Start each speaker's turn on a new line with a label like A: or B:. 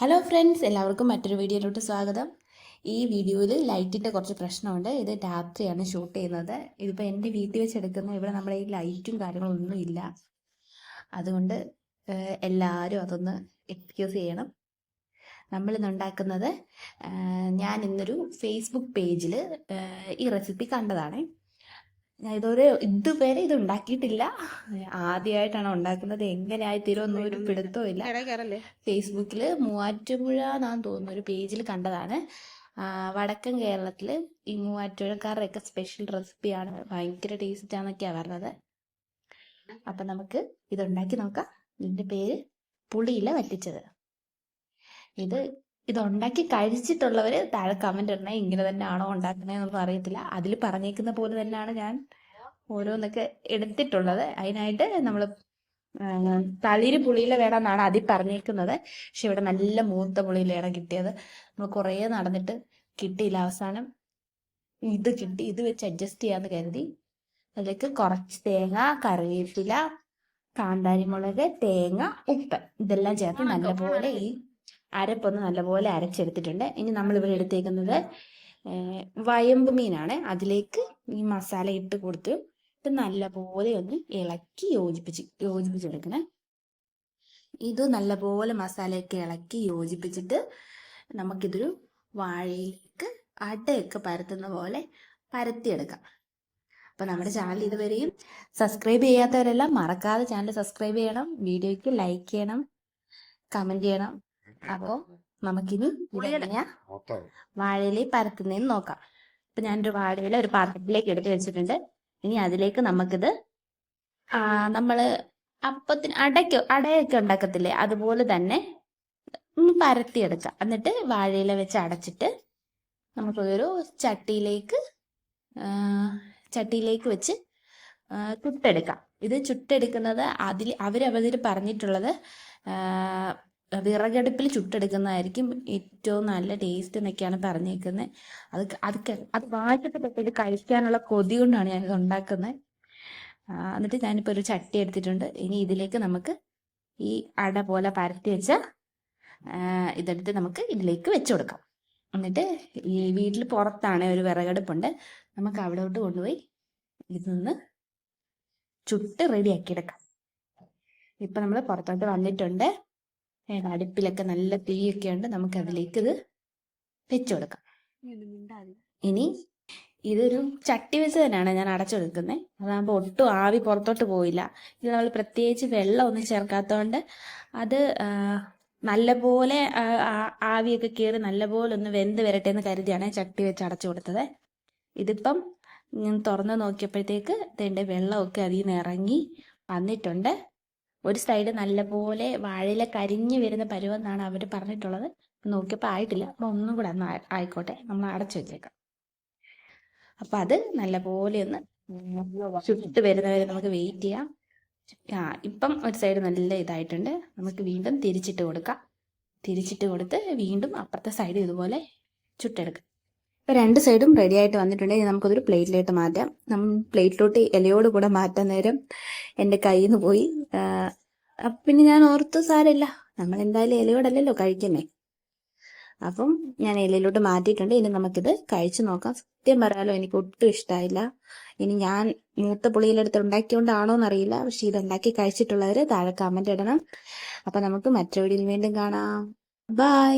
A: Hello friends എല്ലാവർക്കും മറ്റൊരു വീഡിയോയിലോട്ട് സ്വാഗതം. ഈ വീഡിയോയിൽ ലൈറ്റിന്റെ കുറച്ച് പ്രശ്നമുണ്ട്. ഇത് രാത്രിയാണ് ഷൂട്ട് ചെയ്യുന്നത്. ഇതിപ്പോൾ എന്റെ വീട്ടിൽ വെച്ച് എടുക്കുന്ന ഇവിടെ നമ്മുടെ ഈ ലൈറ്റും കാര്യങ്ങളൊന്നും ഇല്ല. അതുകൊണ്ട് എല്ലാവരും അതൊന്ന് എക്സ്ക്യൂസ് ചെയ്യണം. നമ്മൾ ഉണ്ടാക്കുന്നത് ഞാൻ ഇന്നൊരു ഫേസ്ബുക്ക് പേജിൽ ഈ റെസിപ്പി കണ്ടതാണ്. ഞാൻ ഇതുവരെ ഇതുവരെ ഇത് ഉണ്ടാക്കിയിട്ടില്ല. ആദ്യമായിട്ടാണ് ഉണ്ടാക്കുന്നത്. എങ്ങനെയായി ഒന്നും ഒരു പിടുത്തവും ഇല്ല ഫേസ്ബുക്കിൽ മൂവാറ്റുപുഴ എന്നാന്ന് തോന്നുന്നു ഒരു പേജിൽ കണ്ടതാണ്. വടക്കൻ കേരളത്തിൽ ഈ മൂവാറ്റുപുഴക്കാരുടെയൊക്കെ സ്പെഷ്യൽ റെസിപ്പിയാണ് ഭയങ്കര ടേസ്റ്റ് ആണെന്നൊക്കെയാണ് പറഞ്ഞത്. അപ്പം നമുക്ക് ഇതുണ്ടാക്കി നോക്കാം. ഇതിന്റെ പേര് പുളിയില വറ്റിച്ചത്. ഇത് ഇതുണ്ടാക്കി കഴിച്ചിട്ടുള്ളവർ താഴെ കമന്റ് ഇടണേ ഇങ്ങനെ തന്നെ ആണോ ഉണ്ടാക്കണേന്നൊന്നും അറിയത്തില്ല. അതിൽ പറഞ്ഞേക്കുന്ന പോലെ തന്നെയാണ് ഞാൻ ഓരോന്നൊക്കെ എടുത്തിട്ടുള്ളത്. അതിനായിട്ട് നമ്മൾ തളിര് പുളിയില വേണമെന്നാണ് അതിൽ പറഞ്ഞേക്കുന്നത്. പക്ഷെ ഇവിടെ നല്ല മൂത്ത പുളിയിലയാണ് കിട്ടിയത്. നമ്മൾ കുറേ നടന്നിട്ട് കിട്ടിയില്ല. അവസാനം ഇത് കിട്ടി. ഇത് വെച്ച് അഡ്ജസ്റ്റ് ചെയ്യാന്ന് കരുതി. അതിലേക്ക് കുറച്ച് തേങ്ങ കറിവേപ്പില കാന്താരിമുളക് തേങ്ങ ഉപ്പ്. ഇതെല്ലാം ചേർത്ത് നല്ലപോലെ ഈ അരപ്പൊന്ന് നല്ലപോലെ അരച്ചെടുത്തിട്ടുണ്ട്. ഇനി നമ്മൾ ഇവിടെ എടുത്തേക്കുന്നത് വയമ്പ് മീനാണ്. അതിലേക്ക് ഈ മസാല ഇട്ട് കൊടുത്ത് ഇത് നല്ലപോലെ ഒന്ന് ഇളക്കി യോജിപ്പിച്ച് യോജിപ്പിച്ചെടുക്കണേ. ഇത് നല്ലപോലെ മസാലയൊക്കെ ഇളക്കി യോജിപ്പിച്ചിട്ട് നമുക്കിതൊരു വാഴയിലേക്ക് അടയൊക്കെ പരത്തുന്ന പോലെ പരത്തിയെടുക്കാം. അപ്പോൾ നമ്മുടെ ചാനൽ ഇതുവരെയും സബ്സ്ക്രൈബ് ചെയ്യാത്തവരെല്ലാം മറക്കാതെ ചാനൽ സബ്സ്ക്രൈബ് ചെയ്യണം. വീഡിയോയ്ക്ക് ലൈക്ക് ചെയ്യണം. കമന്റ് ചെയ്യണം. അപ്പോൾ നമുക്കിനി വാഴയിലെ പരത്തുന്നതെന്ന് നോക്കാം. അപ്പൊ ഞാനൊരു വാഴയില ഒരു പാത്രത്തിലേക്ക് എടുത്ത് വെച്ചിട്ടുണ്ട്. ഇനി അതിലേക്ക് നമുക്കിത് നമ്മൾ അപ്പത്തിന് അടയ്ക്ക് അടയൊക്കെ ഉണ്ടാക്കത്തില്ലേ? അതുപോലെ തന്നെ ഒന്ന് പരത്തിയെടുക്കാം. എന്നിട്ട് വാഴയില വെച്ച് അടച്ചിട്ട് നമുക്കൊരു ചട്ടിയിലേക്ക് ചട്ടിയിലേക്ക് വെച്ച് ചുട്ടെടുക്കാം. ഇത് ചുട്ടെടുക്കുന്നത് അതിൽ അവരവതിൽ പറഞ്ഞിട്ടുള്ളത് വിറകടുപ്പിൽ ചുട്ടെടുക്കുന്നതായിരിക്കും ഏറ്റവും നല്ല ടേസ്റ്റ് എന്നൊക്കെയാണ് പറഞ്ഞേക്കുന്നത് അത് അത് അത് വായിച്ചിട്ട് കഴിക്കാനുള്ള കൊതി കൊണ്ടാണ് ഞാനിത് ഉണ്ടാക്കുന്നത് എന്നിട്ട് ഞാനിപ്പോൾ ഒരു ചട്ടി എടുത്തിട്ടുണ്ട്. ഇനി ഇതിലേക്ക് നമുക്ക് ഈ അട പോലെ പരത്തി വെച്ച ഇതെടുത്ത് നമുക്ക് ഇതിലേക്ക് വെച്ചു കൊടുക്കാം. എന്നിട്ട് ഈ വീട്ടിൽ പുറത്താണ് ഒരു വിറകടുപ്പുണ്ട്. നമുക്ക് അവിടോട്ട് കൊണ്ടുപോയി ഇതൊന്ന് ചുട്ട് റെഡിയാക്കി എടുക്കാം. ഇപ്പം നമ്മൾ പുറത്തോട്ട് വന്നിട്ടുണ്ട്. അടുപ്പിലൊക്കെ നല്ല തീയൊക്കെ ഉണ്ട് നമുക്ക് അതിലേക്ക് ഇത് വെച്ചു കൊടുക്കാം. ഇനി ഇതൊരു ചട്ടി വെച്ച് തന്നെയാണ് ഞാൻ അടച്ചെടുക്കുന്നത് അതാകുമ്പോൾ ഒട്ടും ആവി പുറത്തോട്ട് പോയില്ല ഇത് നമ്മൾ പ്രത്യേകിച്ച് വെള്ളം ഒന്നും ചേർക്കാത്തതുകൊണ്ട് അത് നല്ലപോലെ ആവിയൊക്കെ കയറി നല്ലപോലെ ഒന്ന് വെന്ത് വരട്ടെ എന്ന് കരുതിയാണ് ചട്ടി വെച്ച് അടച്ചു കൊടുത്തത്. ഇതിപ്പം ഞാൻ തുറന്ന് നോക്കിയപ്പോഴത്തേക്ക് ഇതിന്റെ വെള്ളമൊക്കെ അതിൽ നിന്ന് ഇറങ്ങി വന്നിട്ടുണ്ട്. ഒരു സൈഡ് നല്ലപോലെ വാഴയില കരിഞ്ഞു വരുന്ന പരുവെന്നാണ് അവർ പറഞ്ഞിട്ടുള്ളത്. നോക്കിയപ്പോൾ ആയിട്ടില്ല. അപ്പോൾ ഒന്നും കൂടെ ഒന്ന് ആയിക്കോട്ടെ. നമ്മൾ അടച്ചു വെച്ചേക്കാം. അപ്പം അത് നല്ലപോലെ ഒന്ന് ചുട്ട് വരുന്നവരെ നമുക്ക് വെയിറ്റ് ചെയ്യാം. ആ ഇപ്പം ഒരു സൈഡ് നല്ല ഇതായിട്ടുണ്ട്. നമുക്ക് വീണ്ടും തിരിച്ചിട്ട് കൊടുക്കാം. തിരിച്ചിട്ട് കൊടുത്ത് വീണ്ടും അപ്പുറത്തെ സൈഡ് ഇതുപോലെ ചുട്ടെടുക്കാം. ഇപ്പം രണ്ട് സൈഡും റെഡി ആയിട്ട് വന്നിട്ടുണ്ടെങ്കിൽ നമുക്കതൊരു പ്ലേറ്റിലോട്ട് മാറ്റാം. നമ്മൾ പ്ലേറ്റിലോട്ട് ഇലയോട് കൂടെ മാറ്റാൻ നേരം എന്റെ കയ്യിൽ നിന്ന് പോയി പിന്നെ ഞാൻ ഓർത്തു സാരമില്ല. നമ്മൾ എന്തായാലും ഇലയോടല്ലല്ലോ കഴിക്കുന്നേ. അപ്പം ഞാൻ ഇലയിലോട്ട് മാറ്റിയിട്ടുണ്ട്. ഇനി നമുക്കിത് കഴിച്ചു നോക്കാം. സത്യം പറയാലോ എനിക്ക് ഒട്ടും ഇഷ്ടമായില്ല ഇനി ഞാൻ മൂത്ത പുളിയിലെടുത്ത് ഉണ്ടാക്കിയോണ്ടാണോ എന്നറിയില്ല പക്ഷെ ഇത് ഉണ്ടാക്കി കഴിച്ചിട്ടുള്ളവർ താഴെ കമന്റ് ഇടണം. അപ്പൊ നമുക്ക് മറ്റൊരു വീഡിയോയിൽ വീണ്ടും കാണാം. ബൈ